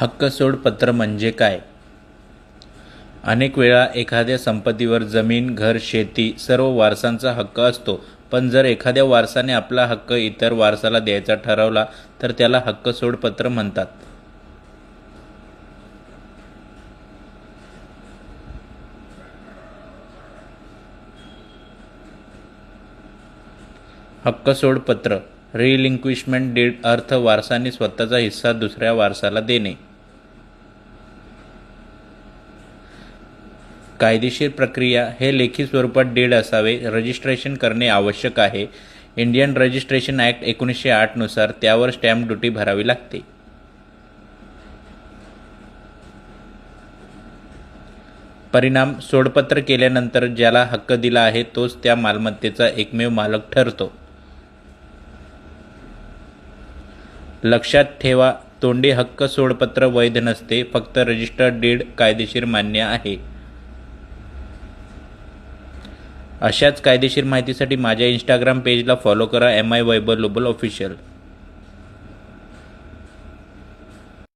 हक्क सोड पत्र म्हणजे काय? अनेक वेळा एखाद्या संपत्तीवर जमीन घर शेती सर्व वारसांचा हक्क असतो. पण जर एखाद्या वारसाने आपला हक्क इतर वारसाला द्यायचा ठरवला तर त्याला हक्क सोड पत्र म्हणतात. हक्क सोड पत्र रिलिंक्विशमेंट डीड अर्थ वारसाने स्वतःचा हिस्सा दुसऱ्या वारसाला देणे. कायदेशीर प्रक्रिया हे लेखी स्वरूपात डीड असावे. रजिस्ट्रेशन करणे आवश्यक आहे. इंडियन रजिस्ट्रेशन ॲक्ट एकोणीसशे आठनुसार त्यावर स्टॅम्प ड्युटी भरावी लागते. परिणाम सोडपत्र केल्यानंतर ज्याला हक्क दिला आहे तोच त्या मालमत्तेचा एकमेव मालक ठरतो. लक्षात ठेवा तोंडी हक्क सोडपत्र वैध नसते फक्त रजिस्टर्ड डीड कायदेशीर मान्य आहे. अशाच कायदेशीर माहितीसाठी माझ्या इंस्टाग्राम पेजला फॉलो करा M I Vaibhav Lobal official